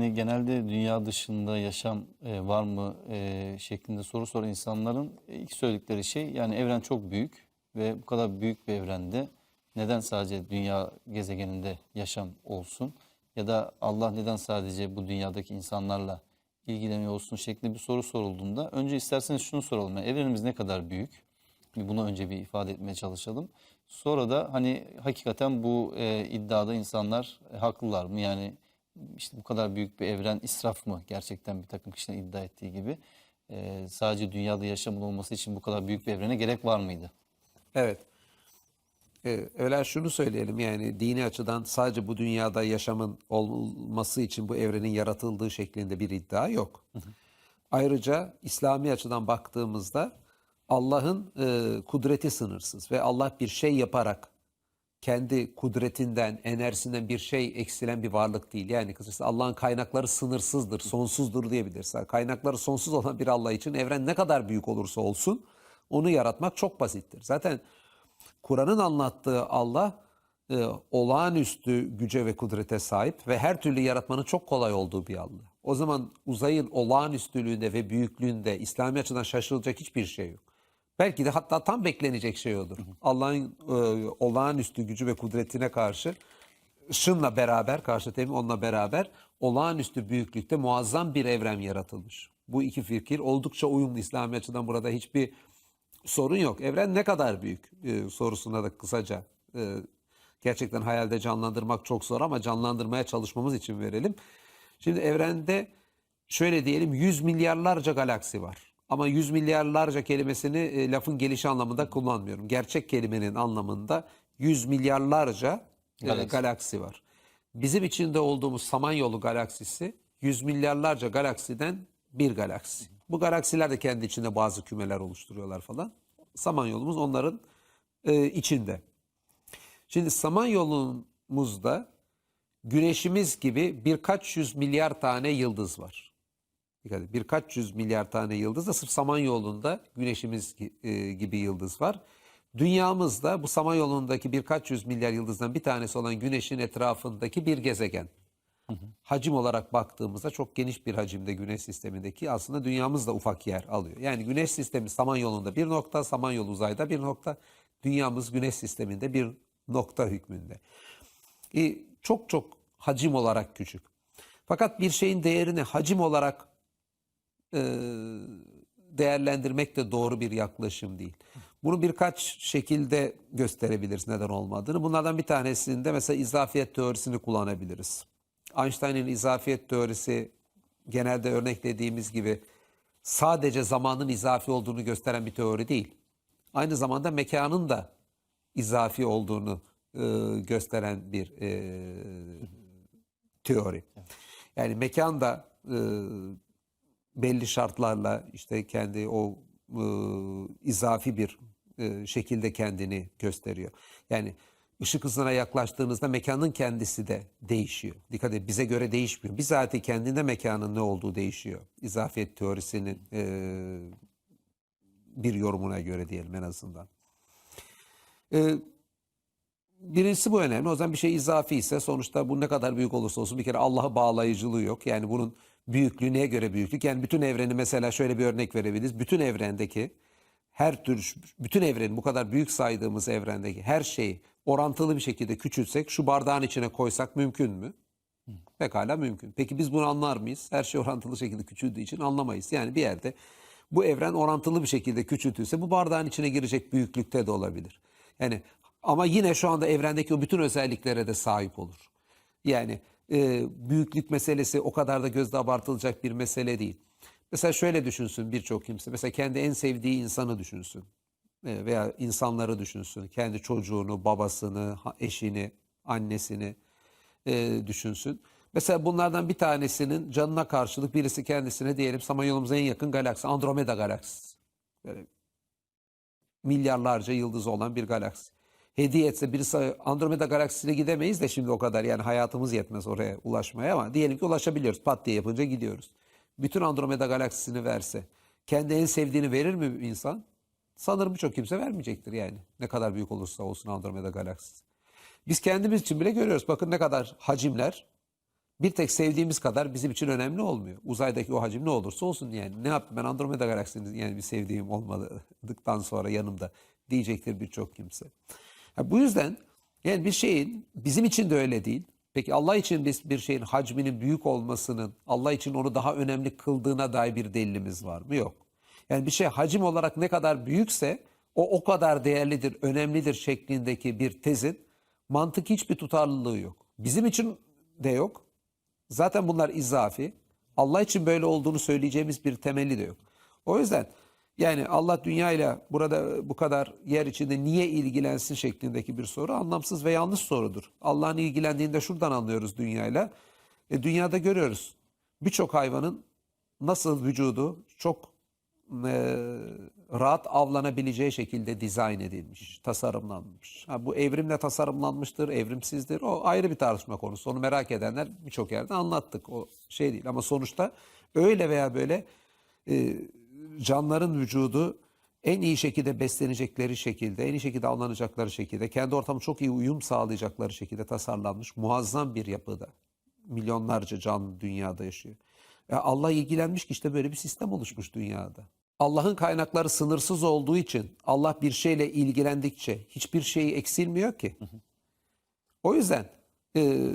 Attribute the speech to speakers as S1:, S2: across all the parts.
S1: Hani genelde dünya dışında yaşam e, var mı e, şeklinde soru soran insanların ilk söyledikleri şey yani evren çok büyük ve bu kadar büyük bir evrende neden sadece dünya gezegeninde yaşam olsun ya da Allah neden sadece bu dünyadaki insanlarla ilgileniyor olsun şeklinde bir soru sorulduğunda önce isterseniz şunu soralım. Yani evrenimiz ne kadar büyük? Bunu önce bir ifade etmeye çalışalım. Sonra da hani hakikaten bu e, iddiada insanlar e, haklılar mı? Yani işte bu kadar büyük bir evren israf mı? Gerçekten bir takım kişilerin iddia ettiği gibi. E, sadece dünyada yaşamın olması için bu kadar büyük bir evrene gerek var mıydı?
S2: Evet. Ee, evvela şunu söyleyelim yani dini açıdan sadece bu dünyada yaşamın olması için bu evrenin yaratıldığı şeklinde bir iddia yok. Ayrıca İslami açıdan baktığımızda Allah'ın e, kudreti sınırsız ve Allah bir şey yaparak kendi kudretinden, enerjisinden bir şey eksilen bir varlık değil. Yani kısacası Allah'ın kaynakları sınırsızdır, sonsuzdur diyebiliriz. Kaynakları sonsuz olan bir Allah için evren ne kadar büyük olursa olsun onu yaratmak çok basittir. Zaten Kur'an'ın anlattığı Allah e, olağanüstü güce ve kudrete sahip ve her türlü yaratmanın çok kolay olduğu bir Allah. O zaman uzayın olağanüstülüğünde ve büyüklüğünde İslami açıdan şaşırılacak hiçbir şey yok. Belki de hatta tam beklenecek şey odur. Allah'ın e, olağanüstü gücü ve kudretine karşı şunla beraber, karşı temin onunla beraber olağanüstü büyüklükte muazzam bir evren yaratılmış. Bu iki fikir oldukça uyumlu İslami açıdan burada hiçbir sorun yok. Evren ne kadar büyük e, sorusuna da kısaca e, gerçekten hayalde canlandırmak çok zor ama canlandırmaya çalışmamız için verelim. Şimdi evrende şöyle diyelim 100 milyarlarca galaksi var. Ama 100 milyarlarca kelimesini e, lafın gelişi anlamında kullanmıyorum. Gerçek kelimenin anlamında 100 milyarlarca e,
S1: Galaksi.
S2: galaksi var. Bizim içinde olduğumuz Samanyolu galaksisi 100 milyarlarca galaksiden bir galaksi. Bu galaksiler de kendi içinde bazı kümeler oluşturuyorlar falan. Samanyolumuz onların e, içinde. Şimdi Samanyolumuzda güneşimiz gibi birkaç yüz milyar tane yıldız var. Dikkat edin, birkaç yüz milyar tane yıldız da sırf Samanyolu'nda güneşimiz e, gibi yıldız var. Dünyamızda bu Samanyolu'ndaki birkaç yüz milyar yıldızdan bir tanesi olan güneşin etrafındaki bir gezegen. Hacim olarak baktığımızda çok geniş bir hacimde güneş sistemindeki aslında dünyamız da ufak yer alıyor. Yani güneş sistemi Samanyolu'nda bir nokta, Samanyolu uzayda bir nokta, dünyamız güneş sisteminde bir nokta hükmünde. E, çok çok hacim olarak küçük. Fakat bir şeyin değerini hacim olarak değerlendirmek de doğru bir yaklaşım değil. Bunu birkaç şekilde gösterebiliriz neden olmadığını. Bunlardan bir tanesinde mesela izafiyet teorisini kullanabiliriz. Einstein'ın izafiyet teorisi genelde örneklediğimiz gibi sadece zamanın izafi olduğunu gösteren bir teori değil. Aynı zamanda mekanın da izafi olduğunu e, gösteren bir e, teori. Yani mekan da e, belli şartlarla işte kendi o e, izafi bir e, şekilde kendini gösteriyor. Yani ışık hızına yaklaştığınızda mekanın kendisi de değişiyor. Dikkat edin bize göre değişmiyor. Bizatihi kendinde mekanın ne olduğu değişiyor. İzafiyet teorisinin e, bir yorumuna göre diyelim en azından. E, Birincisi bu önemli. O zaman bir şey izafi ise sonuçta bu ne kadar büyük olursa olsun bir kere Allah'a bağlayıcılığı yok. Yani bunun büyüklüğü neye göre büyüklük? Yani bütün evreni mesela şöyle bir örnek verebiliriz. Bütün evrendeki her tür, bütün evreni bu kadar büyük saydığımız evrendeki her şeyi orantılı bir şekilde küçültsek şu bardağın içine koysak mümkün mü? Pekala mümkün. Peki biz bunu anlar mıyız? Her şey orantılı şekilde küçüldüğü için anlamayız. Yani bir yerde bu evren orantılı bir şekilde küçültülse bu bardağın içine girecek büyüklükte de olabilir. Yani ama yine şu anda evrendeki o bütün özelliklere de sahip olur. Yani e, büyüklük meselesi o kadar da gözde abartılacak bir mesele değil. Mesela şöyle düşünsün birçok kimse. Mesela kendi en sevdiği insanı düşünsün. E, veya insanları düşünsün. Kendi çocuğunu, babasını, eşini, annesini e, düşünsün. Mesela bunlardan bir tanesinin canına karşılık birisi kendisine diyelim Samanyolumuza en yakın galaksi Andromeda galaksisi. Böyle milyarlarca yıldızı olan bir galaksi. Hediye etse birisi Andromeda galaksisine gidemeyiz de şimdi o kadar yani hayatımız yetmez oraya ulaşmaya ama diyelim ki ulaşabiliyoruz. Pat diye yapınca gidiyoruz. Bütün Andromeda galaksisini verse kendi en sevdiğini verir mi insan? Sanırım birçok kimse vermeyecektir yani. Ne kadar büyük olursa olsun Andromeda galaksisi. Biz kendimiz için bile görüyoruz. Bakın ne kadar hacimler. bir tek sevdiğimiz kadar bizim için önemli olmuyor. Uzaydaki o hacim ne olursa olsun yani. Ne yapayım ben Andromeda galaksisini yani bir sevdiğim olmadıktan sonra yanımda diyecektir birçok kimse. Ha, bu yüzden yani bir şeyin bizim için de öyle değil. Peki Allah için biz bir şeyin hacminin büyük olmasının Allah için onu daha önemli kıldığına dair bir delilimiz var mı? Yok. Yani bir şey hacim olarak ne kadar büyükse o o kadar değerlidir, önemlidir şeklindeki bir tezin mantık hiçbir tutarlılığı yok. Bizim için de yok. Zaten bunlar izafi. Allah için böyle olduğunu söyleyeceğimiz bir temeli de yok. O yüzden yani Allah dünyayla burada bu kadar yer içinde niye ilgilensin şeklindeki bir soru anlamsız ve yanlış sorudur. Allah'ın ilgilendiğini de şuradan anlıyoruz dünyayla. E, dünyada görüyoruz. Birçok hayvanın nasıl vücudu çok e, rahat avlanabileceği şekilde dizayn edilmiş, tasarımlanmış. Ha, bu evrimle tasarımlanmıştır, evrimsizdir. O ayrı bir tartışma konusu. Onu merak edenler birçok yerde anlattık. O şey değil ama sonuçta öyle veya böyle e, canlıların vücudu en iyi şekilde beslenecekleri şekilde, en iyi şekilde avlanacakları şekilde, kendi ortamı çok iyi uyum sağlayacakları şekilde tasarlanmış muazzam bir yapıda. Milyonlarca canlı dünyada yaşıyor. Ya Allah ilgilenmiş ki işte böyle bir sistem oluşmuş dünyada. Allah'ın kaynakları sınırsız olduğu için Allah bir şeyle ilgilendikçe hiçbir şey eksilmiyor ki. O yüzden e,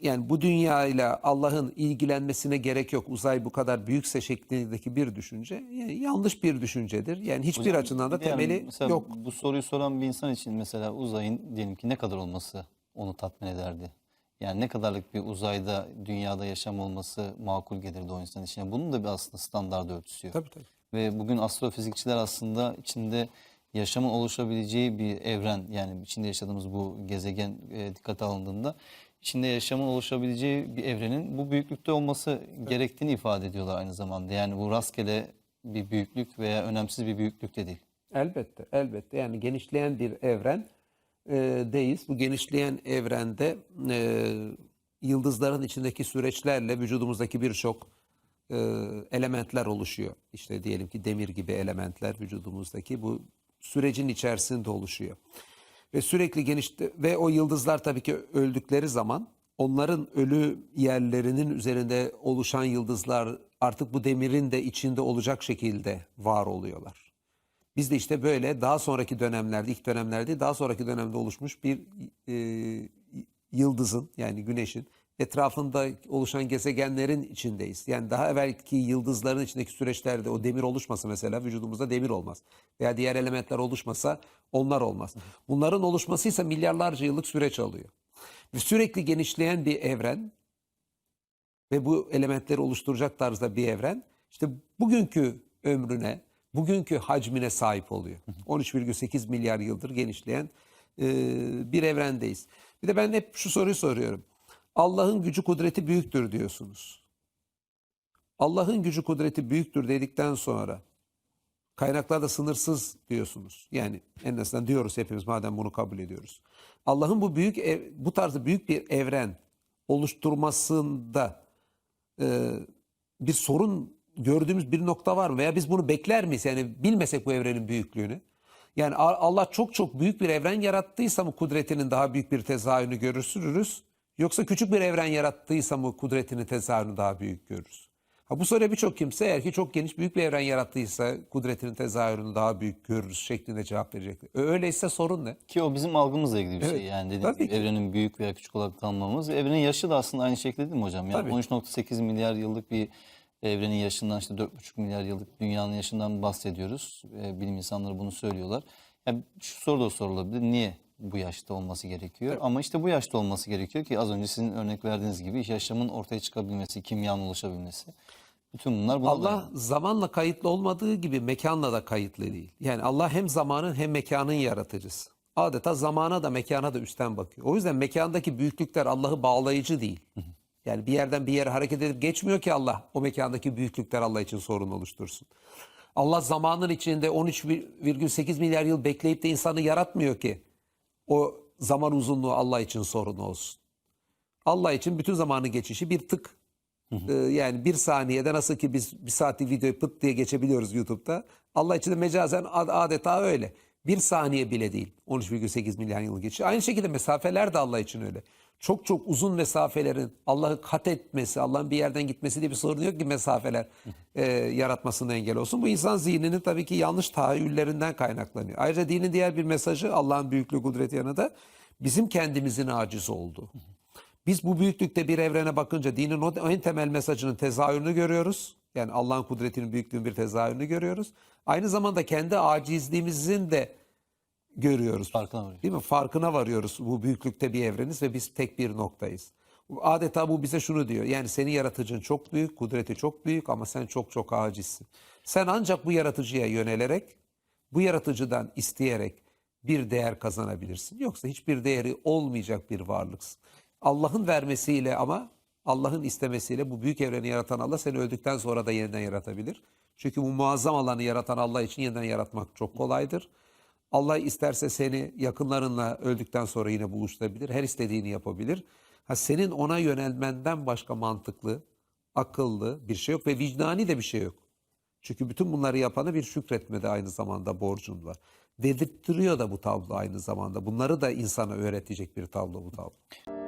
S2: yani bu dünyayla Allah'ın ilgilenmesine gerek yok. Uzay bu kadar büyükse şeklindeki bir düşünce yani yanlış bir düşüncedir. Yani hiçbir
S1: Hocam,
S2: açıdan da
S1: yani
S2: temeli
S1: mesela
S2: yok.
S1: Bu soruyu soran bir insan için mesela uzayın diyelim ki ne kadar olması onu tatmin ederdi? Yani ne kadarlık bir uzayda, dünyada yaşam olması makul gelirdi o insan için? Yani bunun da bir aslında standart ölçüsü yok.
S2: Tabii tabii.
S1: Ve bugün astrofizikçiler aslında içinde yaşamın oluşabileceği bir evren yani içinde yaşadığımız bu gezegen e, dikkate alındığında içinde yaşamın oluşabileceği bir evrenin bu büyüklükte olması gerektiğini ifade ediyorlar aynı zamanda. Yani bu rastgele bir büyüklük veya önemsiz bir büyüklük de değil.
S2: Elbette, elbette. Yani genişleyen bir evren e, deyiz. Bu genişleyen evrende e, yıldızların içindeki süreçlerle vücudumuzdaki birçok e, elementler oluşuyor. İşte diyelim ki demir gibi elementler vücudumuzdaki bu sürecin içerisinde oluşuyor. Ve sürekli genişte ve o yıldızlar tabii ki öldükleri zaman onların ölü yerlerinin üzerinde oluşan yıldızlar artık bu demirin de içinde olacak şekilde var oluyorlar. Biz de işte böyle daha sonraki dönemlerde, ilk dönemlerde daha sonraki dönemde oluşmuş bir e, yıldızın yani güneşin etrafında oluşan gezegenlerin içindeyiz. Yani daha evvelki yıldızların içindeki süreçlerde o demir oluşmasa mesela vücudumuzda demir olmaz. Veya diğer elementler oluşmasa onlar olmaz. Bunların oluşması ise milyarlarca yıllık süreç alıyor. Ve sürekli genişleyen bir evren ve bu elementleri oluşturacak tarzda bir evren işte bugünkü ömrüne, bugünkü hacmine sahip oluyor. 13,8 milyar yıldır genişleyen bir evrendeyiz. Bir de ben hep şu soruyu soruyorum. Allah'ın gücü kudreti büyüktür diyorsunuz. Allah'ın gücü kudreti büyüktür dedikten sonra kaynaklar da sınırsız diyorsunuz. Yani en azından diyoruz hepimiz madem bunu kabul ediyoruz. Allah'ın bu büyük ev, bu tarzda büyük bir evren oluşturmasında e, bir sorun gördüğümüz bir nokta var mı? Veya biz bunu bekler miyiz? Yani bilmesek bu evrenin büyüklüğünü. Yani Allah çok çok büyük bir evren yarattıysa mı kudretinin daha büyük bir tezahürünü görürsünüz? Yoksa küçük bir evren yarattıysa mı kudretinin tezahürünü daha büyük görürüz? Ha bu soruya birçok kimse eğer ki çok geniş büyük bir evren yarattıysa kudretinin tezahürünü daha büyük görürüz şeklinde cevap verecekler. Öyleyse sorun ne?
S1: Ki o bizim algımızla ilgili bir
S2: Evet,
S1: şey. Yani dediğim gibi evrenin büyük veya küçük olarak tanımlamamız. Evrenin yaşı da aslında aynı şekilde değil mi hocam? Yani
S2: Tabii.
S1: 13.8 milyar yıllık bir evrenin yaşından işte 4.5 milyar yıllık dünyanın yaşından bahsediyoruz. Bilim insanları bunu söylüyorlar. Yani şu soru da sorulabilir. Niye bu yaşta olması gerekiyor? Ama işte bu yaşta olması gerekiyor ki az önce sizin örnek verdiğiniz gibi yaşamın ortaya çıkabilmesi, kimyanın oluşabilmesi. Bütün bunlar buna
S2: Allah
S1: dayanıyor.
S2: zamanla kayıtlı olmadığı gibi mekanla da kayıtlı değil. Yani Allah hem zamanın hem mekanın yaratıcısı. Adeta zamana da mekana da üstten bakıyor. O yüzden mekandaki büyüklükler Allah'ı bağlayıcı değil. Yani bir yerden bir yere hareket edip geçmiyor ki Allah. O mekandaki büyüklükler Allah için sorun oluştursun. Allah zamanın içinde 13,8 milyar yıl bekleyip de insanı yaratmıyor ki. O zaman uzunluğu Allah için sorun olsun. Allah için bütün zamanı geçişi bir tık. Ee, yani bir saniyede nasıl ki biz bir saatlik videoyu pıt diye geçebiliyoruz YouTube'da. Allah için de mecazen ad- adeta öyle. Bir saniye bile değil. 13,8 milyar yıl geçiyor. Aynı şekilde mesafeler de Allah için öyle. çok çok uzun mesafelerin Allah'ı kat etmesi, Allah'ın bir yerden gitmesi diye bir sorun yok ki mesafeler e, yaratmasına engel olsun. Bu insan zihninin tabii ki yanlış tahayyüllerinden kaynaklanıyor. Ayrıca dinin diğer bir mesajı Allah'ın büyüklüğü, kudreti yanında bizim kendimizin aciz olduğu. Biz bu büyüklükte bir evrene bakınca dinin o en temel mesajının tezahürünü görüyoruz. Yani Allah'ın kudretinin büyüklüğünün bir tezahürünü görüyoruz. Aynı zamanda kendi acizliğimizin de görüyoruz.
S1: Farkına varıyor.
S2: Değil mi? Farkına varıyoruz bu büyüklükte bir evreniz ve biz tek bir noktayız. Adeta bu bize şunu diyor. Yani senin yaratıcın çok büyük, kudreti çok büyük ama sen çok çok acizsin. Sen ancak bu yaratıcıya yönelerek, bu yaratıcıdan isteyerek bir değer kazanabilirsin. Yoksa hiçbir değeri olmayacak bir varlıksın. Allah'ın vermesiyle ama Allah'ın istemesiyle bu büyük evreni yaratan Allah seni öldükten sonra da yeniden yaratabilir. Çünkü bu muazzam alanı yaratan Allah için yeniden yaratmak çok kolaydır. Allah isterse seni yakınlarınla öldükten sonra yine buluşturabilir. Her istediğini yapabilir. Ha senin ona yönelmenden başka mantıklı, akıllı bir şey yok ve vicdani de bir şey yok. Çünkü bütün bunları yapana bir şükretmede aynı zamanda borcun var. Dedirttiriyor da bu tablo aynı zamanda. Bunları da insana öğretecek bir tablo bu tablo.